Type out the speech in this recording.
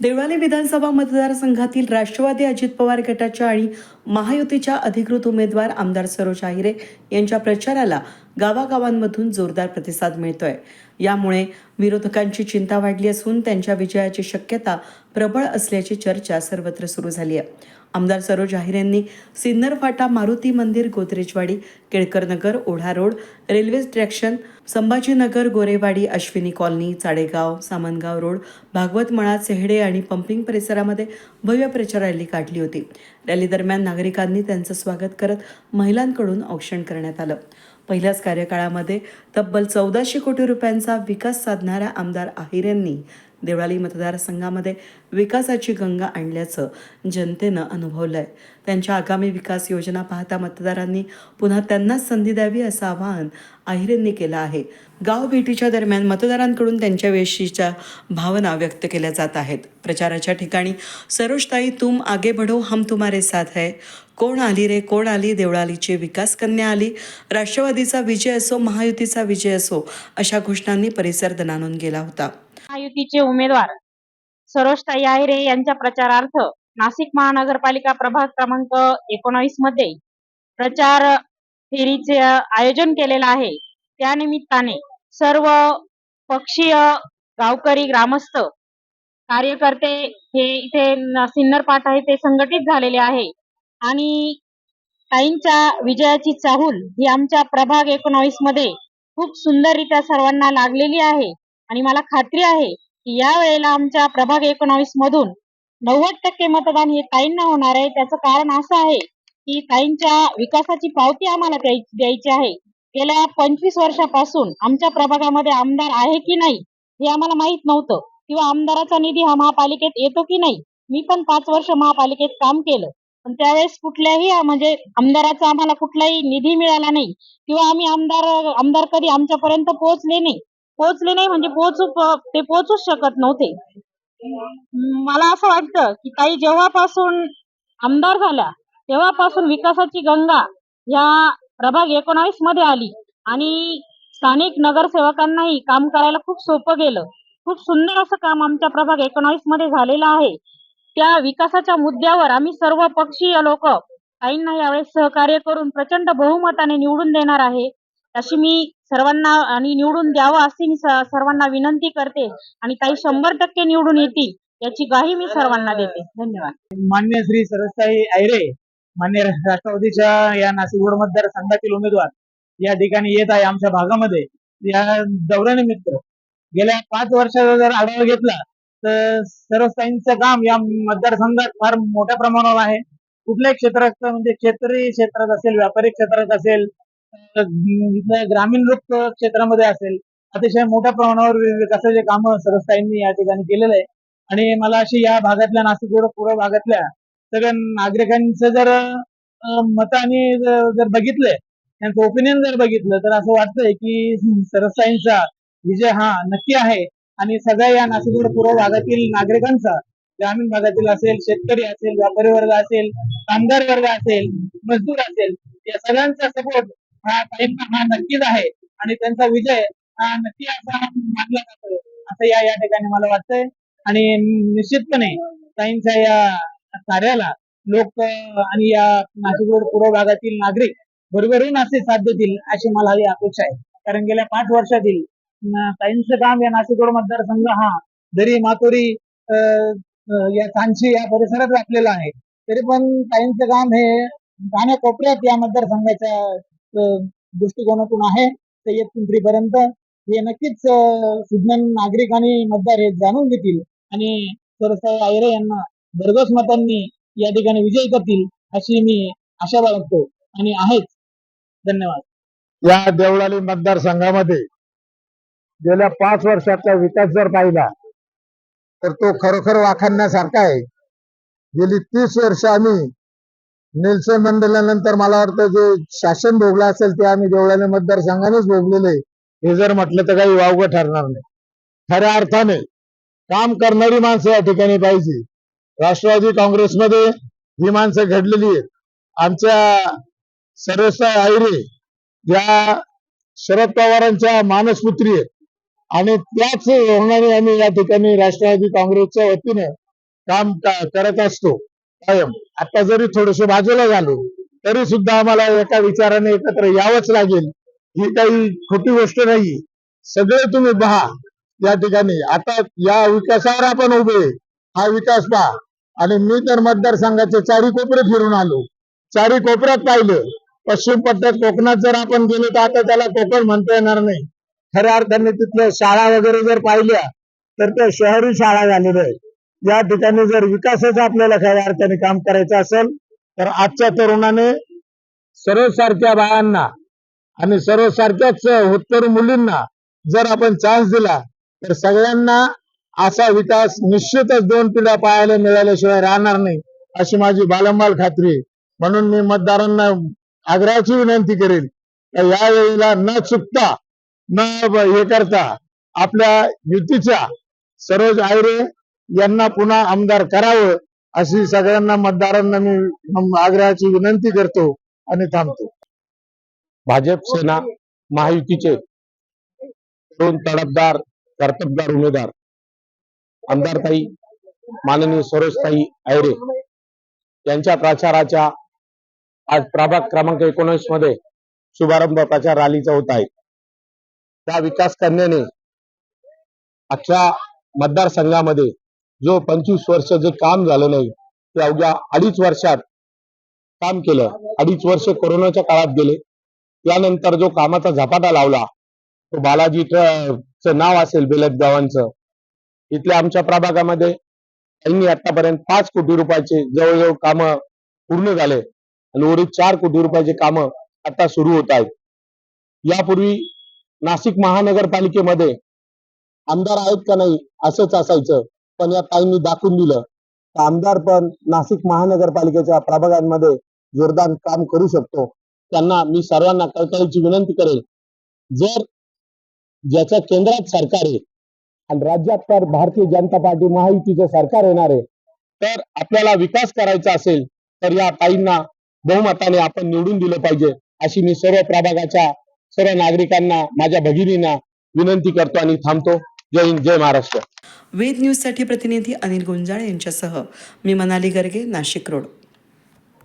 देवळाली विधानसभा मतदारसंघातील राष्ट्रवादी अजित पवार गटाच्या आणि महायुतीच्या अधिकृत उमेदवार आमदार सरोज आहिरे यांच्या प्रचाराला गावागावांमधून जोरदार प्रतिसाद मिळतोय. यामुळे विरोधकांची चिंता वाढली असून त्यांच्या विजयाची शक्यता प्रबळ असल्याची चर्चा सर्वत्र सुरू झाली आहे. आमदार सरोज आहिरेंनी सिन्नर फाटा मारुती मंदिर Godrejwadi Kelkar Nagar Odha road railway station Sambhajinagar Gorewadi Ashwini colony Chadegaon Samangaon road Bhagwat मळा चेहडे आणि पंपिंग परिसरामध्ये भव्य प्रचार रॅली काढली होती. रॅली दरम्यान नागरिकांनी त्यांचं स्वागत करत महिलांकडून औक्षण करण्यात आलं. पहिल्याच कार्यकाळामध्ये तब्बल चौदाशे कोटी रुपयांचा विकास साधणाऱ्या आमदार आहिरेंनी देवळाली मतदारसंघामध्ये विकासाची गंगा आणल्याचं जनतेनं अनुभवलं आहे त्यांच्या आगामी विकास योजना पाहता मतदारांनी पुन्हा त्यांनाच संधी द्यावी असं आवाहन आहिरेंनी केलं आहे. गाव भेटीच्या दरम्यान मतदारांकडून त्यांच्याविषयीच्या भावना व्यक्त केल्या जात आहेत. प्रचाराच्या ठिकाणी सरोजताई तुम आगे बढ़ो हम तुम्हारे साथ है. कोण आली रे? कोण आली? देवळालीची विकास कन्या आली. राष्ट्रवादीचा विजय असो महायुतीचा विजय असो अशा घोषणांनी परिसर दणानून गेला होता. महायुतीचे उमेदवार सरोजताई आहिरे यांच्या प्रचारार्थ नाशिक महानगरपालिका प्रभाग क्रमांक एकोणावीसमध्ये प्रचार फेरीचे आयोजन केलेलं आहे. त्यानिमित्ताने सर्व पक्षीय गावकरी ग्रामस्थ कार्यकर्ते हे इथे न- सिन्नर पाठा येथे संघटित झालेले आहे. आणि ताईंच्या विजयाची चाहूल ही आमच्या प्रभाग एकोणावीसमध्ये खूप सुंदररित्या सर्वांना लागलेली आहे. आणि मला खात्री आहे की या वेळेला आमच्या प्रभाग एकोणावीस मधून नव्वद टक्के मतदान हे ताईंना होणार आहे. त्याचं कारण असं आहे की ताईंच्या विकासाची पावती आम्हाला द्याय- द्यायची आहे. गेल्या पंचवीस वर्षापासून आमच्या प्रभागामध्ये आमदार आहे की नाही हे आम्हाला माहीत नव्हतं. किंवा आमदाराचा निधी हा महापालिकेत येतो की नाही? मी पण पाच वर्ष महापालिकेत काम केलं. पण त्यावेळेस कुठल्याही म्हणजे आमदाराचा आम्हाला कुठलाही निधी मिळाला नाही किंवा आम्ही आमदार आमदार कधी आमच्यापर्यंत पोहोचले नाही. पोहोचले नाही म्हणजे पोहोचू ते पोहोचूच शकत नव्हते. मला असं वाटतं की ताई जेव्हापासून आमदार झाल्या तेव्हापासून विकासाची गंगा या प्रभाग एकोणावीसमध्ये आली आणि स्थानिक नगरसेवकांनाही काम करायला खूप सोपं गेलं. खूप सुंदर असं काम आमच्या प्रभाग एकोणावीसमध्ये झालेलं आहे. त्या विकासाच्या मुद्द्यावर आम्ही सर्व पक्षीय लोक ताईंना यावेळेस सहकार्य करून प्रचंड बहुमताने निवडून देणार आहे. अशी मी सर्वांना आणि निवडून द्यावं अशी मी सर्वांना विनंती करते आणि ताई शंभर टक्के निवडून येतील याची ग्वाही मी सर्वांना देते. धन्यवाद. मान्य श्री सरसताई ऐरे मान्य राष्ट्रवादीच्या या नाशिकगड रोड मतदारसंघातील उमेदवार या ठिकाणी येत आहे आमच्या भागामध्ये. या दौऱ्यानिमित्त गेल्या पाच वर्षाचा जर आढावा घेतला तर सरसताईंचं काम या मतदारसंघात फार मोठ्या प्रमाणावर आहे. कुठल्याही क्षेत्रात म्हणजे क्षेत्रीय क्षेत्रात असेल व्यापारी क्षेत्रात असेल ग्रामीण लोक क्षेत्रामध्ये असेल अतिशय मोठ्या प्रमाणावर विकासाचे काम सरसताईंनी या ठिकाणी केलेलं आहे. आणि मला अशी या भागातल्या नाशिक रोड पूर्व भागातल्या सगळ्या नागरिकांचं जर मताने जर जर बघितलंय त्यांचं ओपिनियन जर बघितलं तर असं वाटतंय की सरसाईंचा विजय हा नक्की आहे. आणि सगळ्या या नाशिकगड पूर्व भागातील नागरिकांचा ग्रामीण भागातील असेल शेतकरी असेल व्यापारी वर्ग असेल कामगार वर्ग असेल मजदूर असेल या सगळ्यांचा सपोर्ट हा ताईंना हा नक्कीच आहे. आणि त्यांचा विजय हा नक्की असा मानला जातो असं या या ठिकाणी मला वाटतंय. आणि निश्चितपणे ताईंच्या या कार्याला लोक आणि या नाशिक रोड पूर्व भागातील नागरिक भरभरून असे साथ देतील अशी मला ही अपेक्षा आहे. कारण गेल्या पाच वर्षातील ताईंचं काम या नाशिकोड मतदारसंघ हा. दरी मातोरी या सांची या परिसरात व्यापलेला आहे. तरी पण ताईंचं काम हे गाण्या कोपऱ्यात या मतदारसंघाच्या दृष्टिकोनातून आहे. सय्यद पिंपरीपर्यंत हे नक्कीच सुज्ञान नागरिक आणि मतदार हे जाणून घेतील आणि सरसाई आयरे यांना भरघोस मतांनी या ठिकाणी विजय करतील अशी मी आशा बाळगतो. आणि आहेच. धन्यवाद. या देवळाली मतदारसंघामध्ये गेल्या पाच वर्षाचा विकास जर पाहिला तर तो खरोखर वाखाणण्यासारखा आहे. गेली तीस वर्ष आम्ही नेल्सन मंडळानंतर मला वाटतं जे शासन भोगलं असेल ते आम्ही देवळाने मतदारसंघानेच भोगलेले हे जर म्हटलं तर काही वावगं ठरणार नाही. खऱ्या अर्थाने काम करणारी माणसं या ठिकाणी पाहिजे. राष्ट्रवादी काँग्रेसमध्ये ही माणसं घडलेली आहेत. आमच्या सरसा आयरे या शरद पवारांच्या मानसपुत्री आहेत. आणि त्याच धोरणाने आम्ही या ठिकाणी राष्ट्रवादी काँग्रेसच्या वतीने काम करत असतो. कायम. आता जरी थोडेसे बाजूला झालो तरी सुद्धा आम्हाला एका विचाराने एकत्र यावंच लागेल. ही काही खोटी गोष्ट नाही सगळे तुम्ही पहा या ठिकाणी. आता या विकासावर आपण उभे हा विकास पहा. आणि मी तर मतदारसंघाचे चारी कोपरे फिरून आलो. चारी कोपऱ्यात पाहिलं. पश्चिम पट्ट्यात कोकणात जर आपण गेलो तर आता त्याला कोकण म्हणता येणार नाही. खऱ्या अर्थाने तिथल्या शाळा वगैरे जर पाहिल्या तर त्या शहरी शाळा झालेल्या आहेत. या ठिकाणी जर विकासाचं आपल्याला खऱ्या अर्थाने काम करायचं असेल तर आजच्या तरुणाने सर्वसारख्या बाळांना आणि सर्वसारख्याच उत्तर मुलींना जर आपण चान्स दिला तर सगळ्यांना असा विकास निश्चितच दोन पिढ्या पाहायला मिळाल्याशिवाय राहणार नाही अशी माझी बालंबाल खात्री आहे. म्हणून मी मतदारांना आग्रहाची विनंती करेल या वेळेला न चुकता न ब- हे करता आपल्या युतीच्या सरोज आयरे यांना पुन्हा आमदार करावं अशी सगळ्यांना मतदारांना मी आग्रहाची विनंती करतो आणि थांबतो. भाजप सेना महायुतीचे दोन तडफदार कर्तबदार उमेदवार. आमदारताई माननीय सरोजताई आयरे यांच्या प्रचाराच्या आज प्रभाग क्रमांक एकोणीसमध्ये शुभारंभ प्रचार रॅलीचा होत आहे. त्या विकास कन्याने अख्ख्या मतदारसंघामध्ये जो पंचवीस वर्ष जे काम झालं नाही ते अवघ्या अडीच वर्षात काम केलं. अडीच वर्ष कोरोनाच्या काळात गेले. त्यानंतर जो कामाचा झपाटा लावला तो बालाजी च नाव असेल बेलद गावांचं. इथल्या आमच्या प्रभागामध्ये त्यांनी आतापर्यंत पाच कोटी रुपयाचे जवळजवळ काम पूर्ण झाले. आणि उर्वरित चार कोटी रुपयाचे काम आता सुरू होत आहेत. यापूर्वी नाशिक महानगरपालिकेमध्ये आमदार आहेत का नाही असंच असायचं. पण या ताईंनी दाखवून दिलं. तर आमदार पण नाशिक महानगरपालिकेच्या प्रभागांमध्ये जोरदार काम करू शकतो. त्यांना मी सर्वांना कळकळीची विनंती करेल जर ज्याच्या केंद्रात सरकार आहे आणि राज्यात तर भारतीय जनता पार्टी महायुतीचं सरकार येणार आहे तर आपल्याला विकास करायचा असेल तर या ताईंना बहुमताने आपण निवडून दिलं पाहिजे अशी मी सर्व प्रभागाच्या सर्व नागरिकांना माझ्या भगिनींना विनंती करतो आणि थांबतो. जय हिंद जय महाराष्ट्र. वेद न्यूजसाठी प्रतिनिधी अनिल गुंजाळ यांच्यासह मी मनाली गर्गे नाशिक रोड.